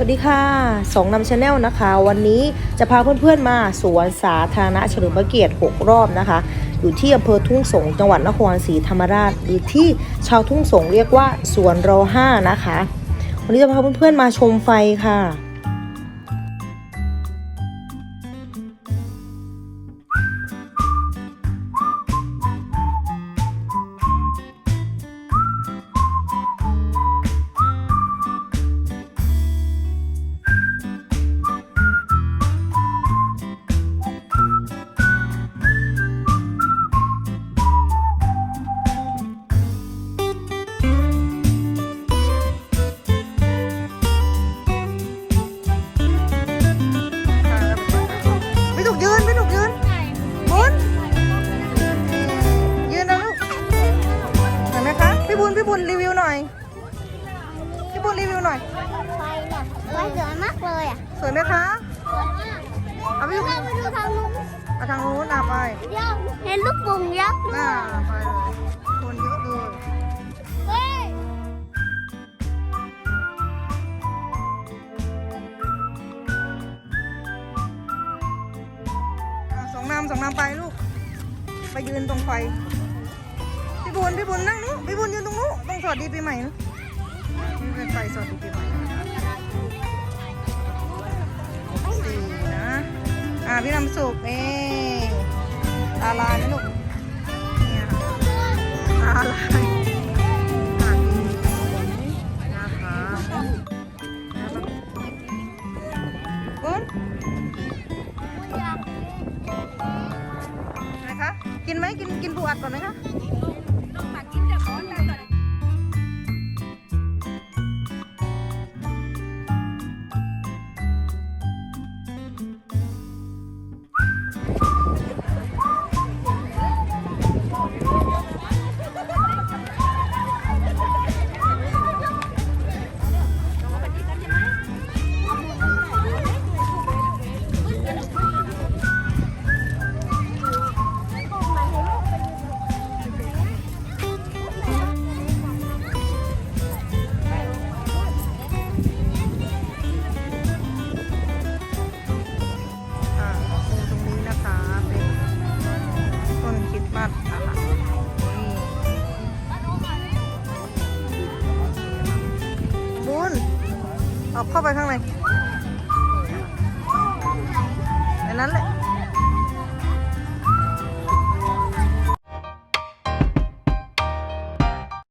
สวัสดีค่ะสองนำชาแนลนะคะ วันนี้จะพาเพื่อนๆมาสวนสาธารณะเฉลิมพระเกียรติ 6 รอบนะคะ อยู่ที่อำเภอทุ่งสงจังหวัดนครศรีธรรมราชหรือที่ชาวทุ่งสงเรียกว่าสวนรอห้านะคะ วันนี้จะพาเพื่อนๆมาชมไฟค่ะ พี่บุญพี่บุญรีวิวหน่อย พี่บุญรีวิวหน่อย ไฟเนี่ยไฟสวยมากเลยอะสวยไหมคะ สวยมากเอาพี่บุญเราไปดูทางนู้นเอาทางนู้นอะไปเดี๋ยวเห็นลูกปุ่งยักษ์ด้วน่ายไปเลยคนเยอะเลยเฮ้ยอะสองนำสองนำไปลูก ไปยืนตรงไฟพี่ บุญพี่บุญนั่งนู้นพี่บุญยืนตรงนู้นตรงสวัสดีปีใหม่นู้นนี่เป็นไฟสวัสดีปีใหม่นะคะสี่นะ อ่าพี่นำสุกนี่ตาลายไหมลูกเนี่ยตาลายตาดีนะคะบุญไหนคะกินไหมกินกินปูอัดก่อนไหมคะ เอาเข้าไปข้างในในนั้นแหละ